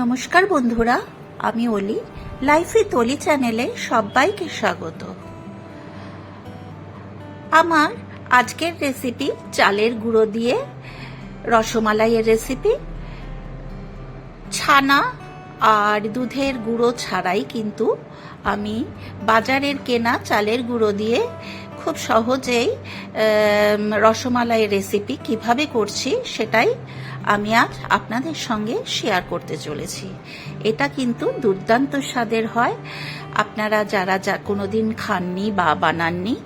নমস্কার বন্ধুরা, আমি অলি, লাইফ উইথ অলি চ্যানেলে সবাইকে স্বাগত। আমার আজকের রেসিপি চালের গুঁড়ো দিয়ে, রসমালাইয়ের রেসিপি ছানা আর দুধের গুঁড়ো ছাড়াই কিন্তু আমি বাজারের কেনা চালের গুঁড়ো দিয়ে খুব সহজেই রসমালাইয়ের রেসিপি কীভাবে করছি সেটাই আমি আজ আপনাদের সঙ্গে শেয়ার করতে চলেছি। এটা কিন্তু দুর্দান্ত স্বাদের হয়। আপনারা যারা যা কোনোদিন খাননি বা বানাননি,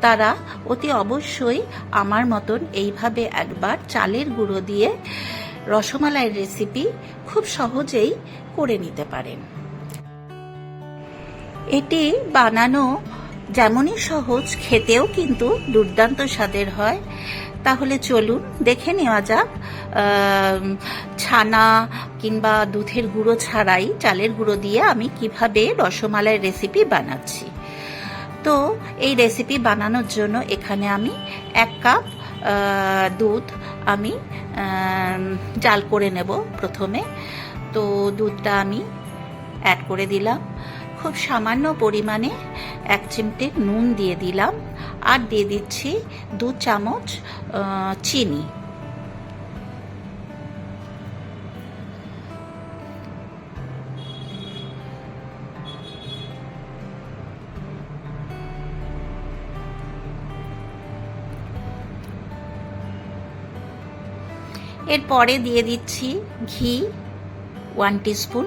তারা অতি অবশ্যই আমার মতন এইভাবে একবার চালের গুঁড়ো দিয়ে রসমালাইয়ের রেসিপি খুব সহজেই করে নিতে পারেন। এটি বানানো যেমনই সহজ, খেতেও কিন্তু দুর্দান্ত স্বাদের হয়। তাহলে চলুন দেখে নেওয়া যাক ছানা কিংবা দুধের গুঁড়ো ছাড়াই চালের গুঁড়ো দিয়ে আমি কীভাবে রসমালাই রেসিপি বানাচ্ছি। তো এই রেসিপি বানানোর জন্য এখানে আমি এক কাপ দুধ আমি আম, জাল করে নেব প্রথমে। তো দুধটা আমি অ্যাড করে দিলাম। খুব সামান্য পরিমাণে এক চিমটে নুন দিয়ে দিলাম। আর দিয়ে দিচ্ছি দু চামচ চিনি। এরপরে দিয়ে দিচ্ছি ঘি ওয়ান টিস্পুন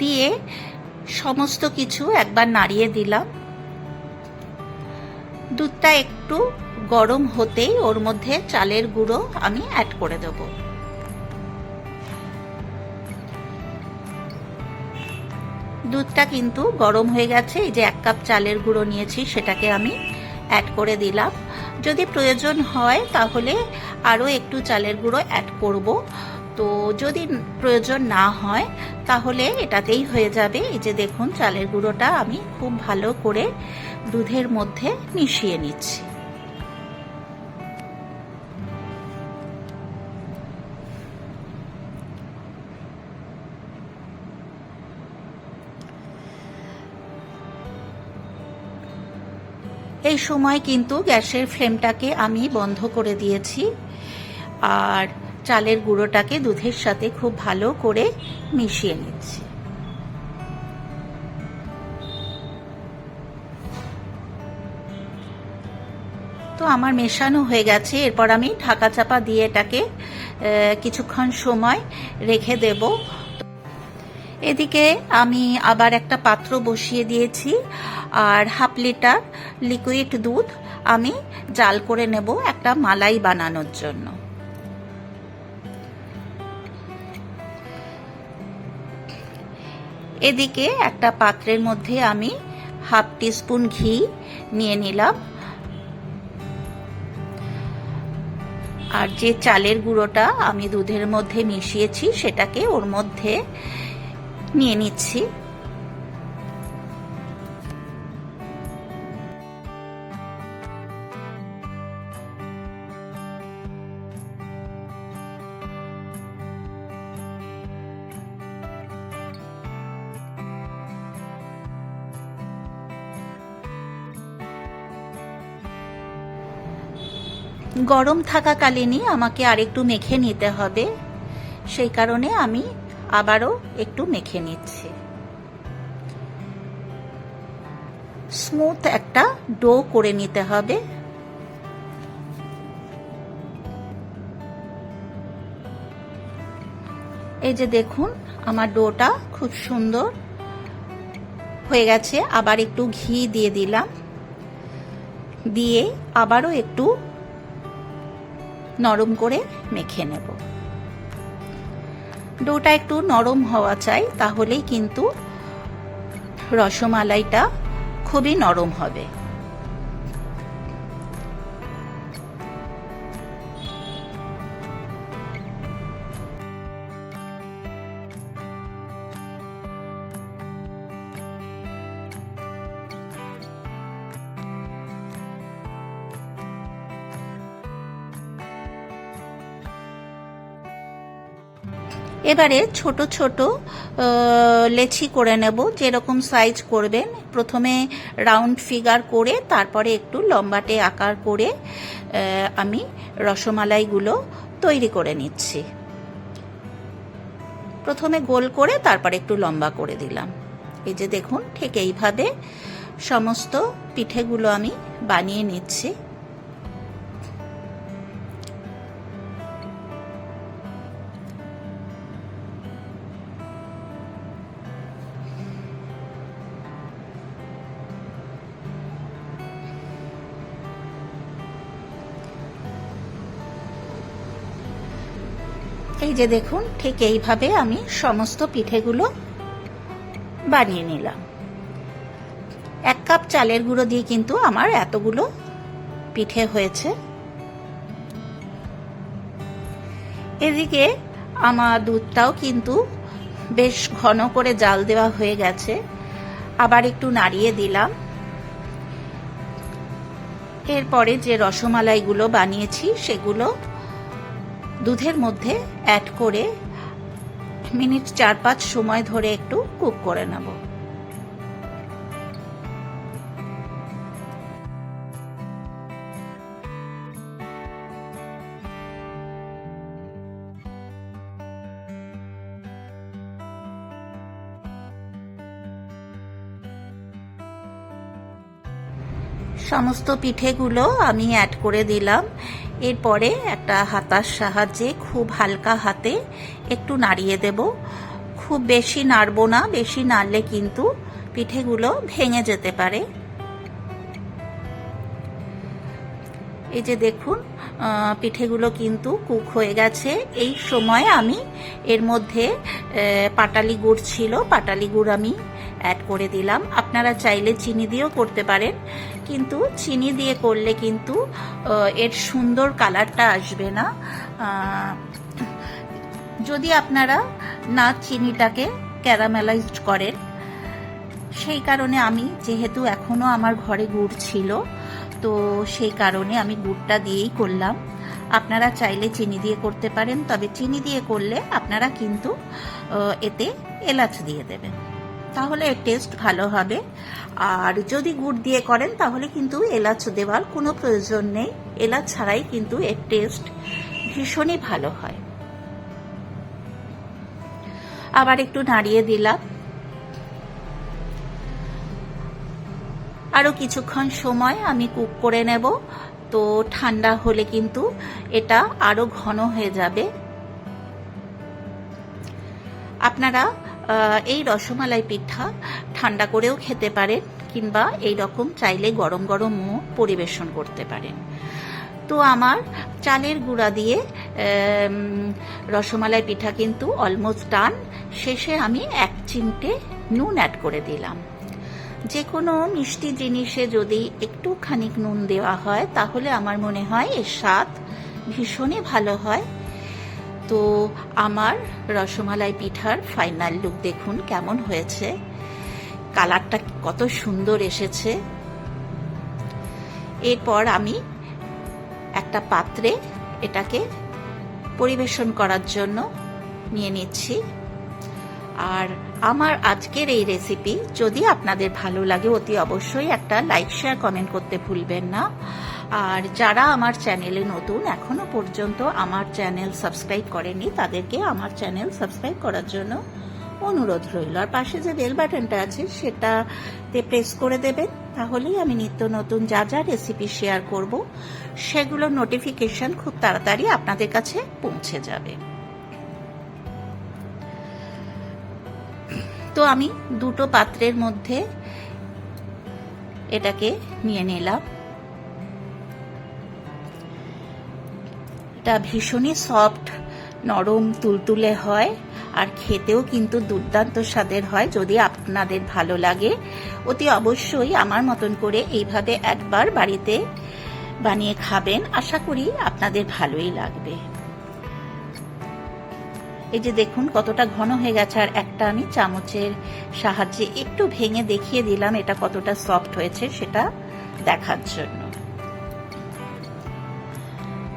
দিয়ে সমস্ত কিছু একবার নাড়িয়ে দিলাম। দুধটা একটু গরম হতেই ওর মধ্যে চালের গুঁড়ো আমি অ্যাড করে দেব। দুধটা কিন্তু গরম হয়ে গেছে, এই যে এক কাপ চালের গুঁড়ো নিয়েছি, সেটাকে আমি অ্যাড করে দিলাম। যদি প্রয়োজন হয় তাহলে আরও একটু চালের গুঁড়ো অ্যাড করব। তো যদি প্রয়োজন না হয় তাহলে এটাতেই হয়ে যাবে। এই যে দেখুন, চালের গুঁড়োটা আমি খুব ভালো করে দুধের মধ্যে মিশিয়ে নিচ্ছি। এই সময় কিন্তু গ্যাসের ফ্লেমটাকে আমি বন্ধ করে দিয়েছি আর চালের গুঁড়োটাকে দুধের সাথে খুব ভালো করে মিশিয়ে নিচ্ছি। তো আমার মেশানো হয়ে গেছে। এরপর আমি ঢাকা চাপা দিয়ে এটাকে কিছুক্ষণ সময় রেখে দেব। এদিকে আমি আবার একটা পাত্র বসিয়ে দিয়েছি, আর হাফ লিটার লিকুইড দুধ আমি জাল করে নেব একটা মালাই বানানোর জন্য। এদিকে একটা পাত্রের মধ্যে আমি হাফ টিস্পুন ঘি নিয়ে নিলাম। আর যে চালের গুঁড়োটা আমি দুধের মধ্যে মিশিয়েছি সেটাকে ওর মধ্যে নিয়ে নিচ্ছি। গরম থাকাকালীনই আমাকে আরেকটু মেখে নিতে হবে। সেই কারণে আমি আবারও একটু মেখে নিচ্ছি। স্মুথ একটা ডো করে নিতে হবে। এই যে দেখুন, আমার ডোটা খুব সুন্দর হয়ে গেছে। আবার একটু ঘি দিয়ে দিলাম। দিয়ে আবারও একটু নরম করে মেখে নেব। ডোটা একটু নরম হওয়া চাই, তাহলেই কিন্তু রসমালাইটা খুবই নরম হবে। এবারে ছোট ছোট লেচি করে নেব, যেরকম সাইজ করবেন। প্রথমে রাউন্ড ফিগার করে, তারপরে একটু লম্বাটে আকার করে আমি রসমালাইগুলো তৈরি করে নিচ্ছি। প্রথমে গোল করে, তারপরে একটু লম্বা করে দিলাম। এই যে দেখুন, ঠিক এইভাবে সমস্ত পিঠেগুলো আমি বানিয়ে নিচ্ছি। এই যে দেখুন, ঠিক এইভাবে আমি সমস্ত পিঠেগুলো বানিয়ে নিলাম। এক কাপ চালের গুঁড়ো দিয়ে কিন্তু আমার এতগুলো পিঠে হয়েছে। এদিকে আমার দুধটাও কিন্তু বেশ ঘন করে জাল দেওয়া হয়ে গেছে। আবার একটু নাড়িয়ে দিলাম। এরপরে যে রসমালাইগুলো বানিয়েছি, সেগুলো দুধের মধ্যে অ্যাড করে মিনিট চার পাঁচ সময় ধরে একটু কুক করে নেব। সমস্ত পিঠেগুলো আমি অ্যাড করে দিলাম। এরপরে একটা হাতার সাহায্যে খুব হালকা হাতে একটু নাড়িয়ে দেব। খুব বেশি নাড়বো না, বেশি নাড়লে কিন্তু পিঠেগুলো ভেঙে যেতে পারে। এই যে দেখুন পিঠেগুলো কিন্তু কুক হয়ে গেছে। এই সময় আমি এর মধ্যে পাটালি গুড় ছিল, পাটালি গুড় আমি অ্যাড করে দিলাম। আপনারা চাইলে চিনি দিয়েও করতে পারেন, কিন্তু চিনি দিয়ে করলে কিন্তু এর সুন্দর কালারটা আসবে না। যদি আপনারা না চিনিটাকে ক্যারামেলাইজড করেন, সেই কারণে আমি যেহেতু এখনও আমার ঘরে গুড় ছিল তো সেই কারণে আমি গুড়টা দিয়েই করলাম। আপনারা চাইলে চিনি দিয়ে করতে পারেন, তবে চিনি দিয়ে করলে আপনারা কিন্তু এতে এলাচ দিয়ে দেবেন। তাহলে এর টেস্ট ভালো হবে। আর যদি গুড় দিয়ে করেন, তাহলে কিন্তু এলাচ দেওয়ার কোনো প্রয়োজন নেই। এলাচ ছাড়াই কিন্তু এর টেস্ট ভীষণই ভালো হয়। আবার একটু নাড়িয়ে দিলাম। আরও কিছুক্ষণ সময় আমি কুক করে নেব। তো ঠান্ডা হলে কিন্তু এটা আরও ঘন হয়ে যাবে। আপনারা এই রসমালাই পিঠা ঠান্ডা করেও খেতে পারেন কিংবা এই রকম চাইলে গরম গরমও পরিবেশন করতে পারেন। তো আমার চালের গুঁড়া দিয়ে রসমালাই পিঠা কিন্তু অলমোস্ট ডান। শেষে আমি এক চিমটে নুন অ্যাড করে দিলাম। যে কোনো মিষ্টি জিনিসে যদি একটু খানিক নুন দেওয়া হয়, তাহলে আমার মনে হয় এর স্বাদ ভীষণই ভালো হয়। তো আমার রসমালাই পিঠার ফাইনাল লুক দেখুন কেমন হয়েছে। কালারটা কত সুন্দর এসেছে। এরপর আমি একটা পাত্রে এটাকে পরিবেশন করার জন্য নিয়ে নিচ্ছি। আর আমার আজকের এই রেসিপি যদি আপনাদের ভালো লাগে, অতি অবশ্যই একটা লাইক শেয়ার কমেন্ট করতে ভুলবেন না। আর যারা আমার চ্যানেলে নতুন, এখনও পর্যন্ত আমার চ্যানেল সাবস্ক্রাইব করেনি তাদেরকে আমার চ্যানেল সাবস্ক্রাইব করার জন্য অনুরোধ রইল। আর পাশে যে বেল বাটনটা আছে, সেটাতে প্রেস করে দেবেন, তাহলেই আমি নিত্য নতুন যা যা রেসিপি শেয়ার করব, সেগুলোর নোটিফিকেশন খুব তাড়াতাড়ি আপনাদের কাছে পৌঁছে যাবে। তো আমি দুটো পাত্রের মধ্যে এটাকে নিয়ে নিলাম। এটা ভীষণই সফট, নরম, তুলতুলে হয়, আর খেতেও কিন্তু দুর্দান্ত স্বাদের হয়। যদি আপনাদের ভালো লাগে, অতি অবশ্যই আমার মতন করে এইভাবে একবার বাড়িতে বানিয়ে খাবেন। আশা করি আপনাদের ভালোই লাগবে। এই যে দেখুন, কতটা ঘন হয়ে গেছে, আর একটা আমি চামচের সাহায্যে একটু ভেঙে দেখিয়ে দিলাম এটা কতটা সফট হয়েছে সেটা দেখার জন্য।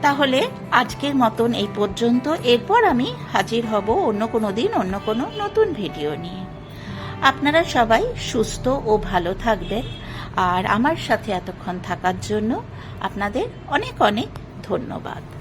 তাহলে আজকের মতন এই পর্যন্ত। এরপর আমি হাজির হব অন্য কোনো দিন, অন্য কোনো নতুন ভিডিও নিয়ে। আপনারা সবাই সুস্থ ও ভালো থাকবেন। আর আমার সাথে এতক্ষণ থাকার জন্য আপনাদের অনেক অনেক ধন্যবাদ।